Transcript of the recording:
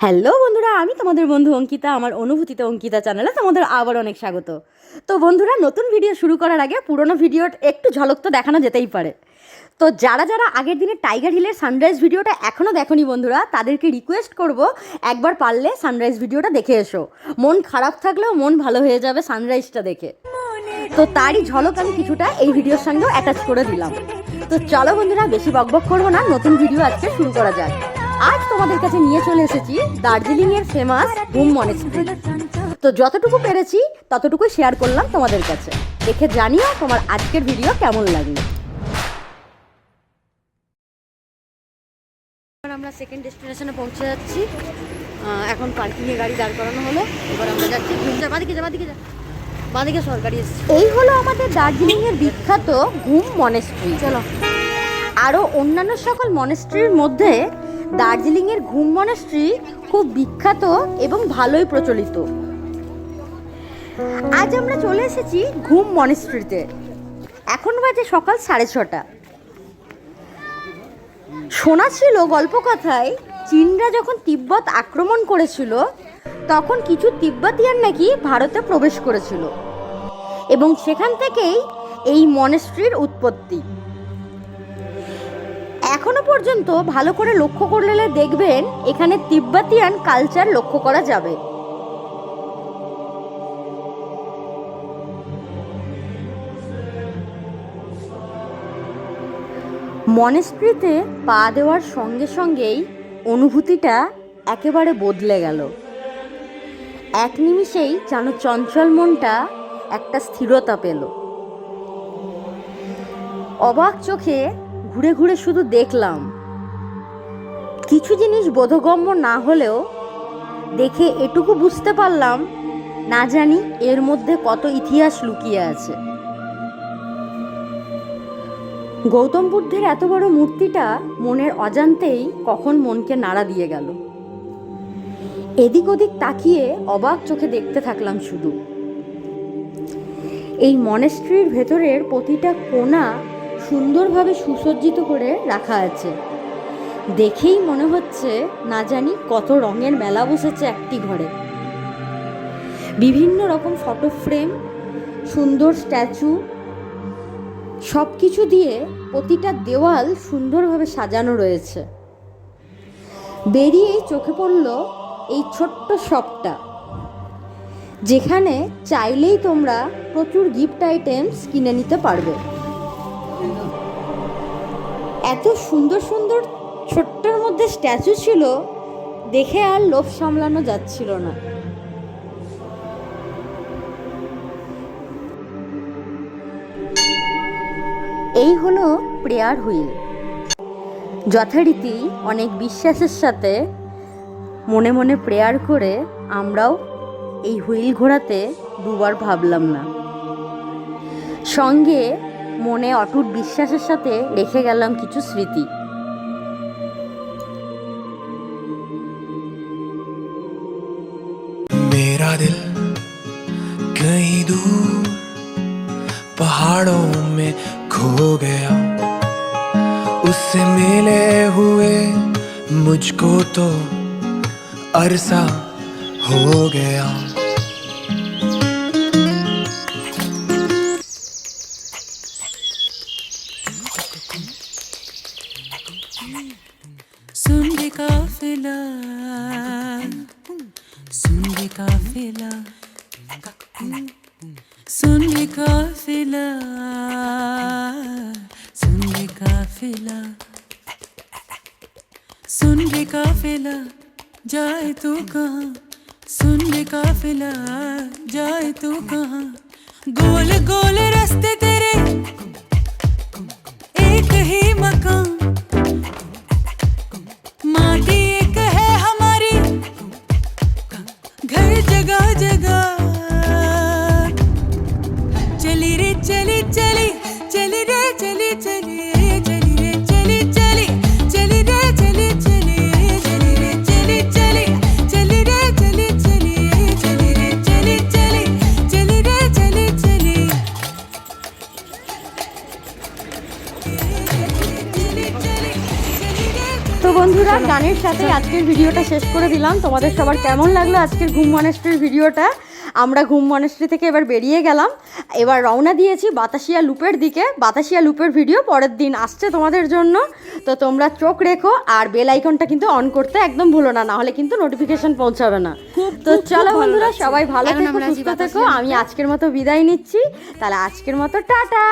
Hello বন্ধুরা, আমি তোমাদের বন্ধু অঙ্কিতা, আমার অনুভূতিতে অঙ্কিতা চ্যানেলে তোমাদের আবার অনেক স্বাগত। তো বন্ধুরা, নতুন ভিডিও শুরু করার আগে পুরনো ভিডিওর একটু ঝলক তো দেখানো যেতেই পারে। তো যারা যারা আগের দিনে টাইগার হিলের সানরাইজ ভিডিওটা এখনও দেখনি বন্ধুরা, তাদেরকে রিকোয়েস্ট করব, একবার পারলে সানরাইজ ভিডিওটা দেখে এসো। মন খারাপ থাকলেও মন ভালো হয়ে যাবে সানরাইজটা দেখে। তো তারই ঝলক আমি কিছুটা এই ভিডিওর সঙ্গেও অ্যাটাচ করে দিলাম। তো চলো বন্ধুরা, বেশি বকবক করব না, নতুন ভিডিও আজকে শুরু করা যাক। আজ তোমাদের কাছে নিয়ে চলে এসেছি দার্জিলিং এর ফেমাস ঘুম মনেস্ট্রি তো যতটুকু পেরেছি ততটুকু শেয়ার করলাম তোমাদের কাছে। দেখে জানিও তোমার আজকের ভিডিও কেমন লাগল। আমরা সেকেন্ড ডেস্টিনেশনে পৌঁছে যাচ্ছি। এখন পার্কিংয়ে গাড়ি দাঁড় করানো হলো। এবার আমরা যাচ্ছি বাদিকে যা বাদিকে যা। বাদিকে সরকারি এসছে। এই হলো আমাদের দার্জিলিং এর বিখ্যাত ঘুম মনেস্ট্রি। চলো। আরও অন্যান্য সকল মনেস্ট্রির মধ্যে দার্জিলিংয়ের ঘুম মনেস্ট্রি খুব বিখ্যাত এবং ভালোই প্রচলিত। আজ আমরা চলে এসেছি ঘুম মনেস্ট্রিতে। এখন বাজে সকাল সাড়ে ছটা। শোনা ছিল গল্পকথায়, চীনরা যখন তিব্বত আক্রমণ করেছিল, তখন কিছু তিব্বতিয়ান নাকি ভারতে প্রবেশ করেছিল। এবং সেখান থেকেই এই মনেস্ট্রির উৎপত্তি। এখনও পর্যন্ত ভালো করে লক্ষ্য করলে দেখবেন এখানে তিব্বতিয়ান কালচার লক্ষ্য করা যাবে। মনেস্ট্রিতে পা দেওয়ার সঙ্গে সঙ্গেই অনুভূতিটা একেবারে বদলে গেল। এক নিমিষেই যেন চঞ্চল মনটা একটা স্থিরতা পেল। অবাক চোখে ঘুরে ঘুরে শুধু দেখলাম। কিছু জিনিস বোধগম্য না হলেও দেখে এটুকু বুঝতে পারলাম, না জানি এর মধ্যে কত ইতিহাস লুকিয়ে আছে। গৌতম বুদ্ধের এত বড় মূর্তিটা মনের অজান্তেই কখন মনকে নাড়া দিয়ে গেল। এদিক ওদিক তাকিয়ে অবাক চোখে দেখতে থাকলাম শুধু। এই মনেস্ট্রির ভেতরের প্রতিটা কোণা সুন্দরভাবে সুসজ্জিত করে রাখা আছে। দেখেই মনে হচ্ছে না জানি কত রঙের মেলা বসেছে একটি ঘরে। বিভিন্ন রকম ফটো ফ্রেম সুন্দর স্ট্যাচু সব কিছু দিয়ে প্রতিটা দেওয়াল সুন্দরভাবে সাজানো রয়েছে। বেরিয়েই চোখে পড়ল এই ছোট্ট শপটা যেখানে চাইলেই তোমরা প্রচুর গিফট আইটেমস কিনে নিতে পারবে। এত সুন্দর সুন্দর ছোট্টর মধ্যে স্ট্যাচু ছিল, দেখে আর লোভ সামলানো যাচ্ছিল না। এই হলো প্রেয়ার হুইল। যথারীতি অনেক বিশ্বাসের সাথে মনে মনে প্রেয়ার করে আমরাও এই হুইল ঘোরাতে দুবার ভাবলাম না। সঙ্গে মনে অটুট বিশ্বাসের সাথে রেখে গেলাম কিছু স্মৃতি मेरा दिल कहीं दूर पहाड़ों में खो गया उससे मिले हुए मुझको तो अरसा हो गया सुन रे काफिला सुन रे काफिला सुन काफिला सुन काफिला जाए तू कहाँ? सुन काफिला जाए तू कहाँ? गोल गोल जगह जगह चली रे चली चली चली रे चली चली। গানের সাথে আজকের ভিডিওটা শেষ করে দিলাম। তোমাদের সবার কেমন লাগল আজকের ঘুম মনেস্ট্রির ভিডিওটা? আমরা ঘুম মনেস্ট্রি থেকে এবার বেরিয়ে গেলাম। এবার রওনা দিয়েছি বাতাসিয়া লুপের দিকে। বাতাসিয়া লুপের ভিডিও পরের দিন আসছে তোমাদের জন্য। তো তোমরা চোখ রেখো আর বেল আইকনটা কিন্তু অন করতে একদম ভুলো না নাহলে কিন্তু নোটিফিকেশন পৌঁছাবে না। তো চলো বন্ধুরা সবাই ভালো থেকো সুস্থ থেকো। আমি আজকের মতো বিদায় নিচ্ছি। তাহলে আজকের মতো টাটা।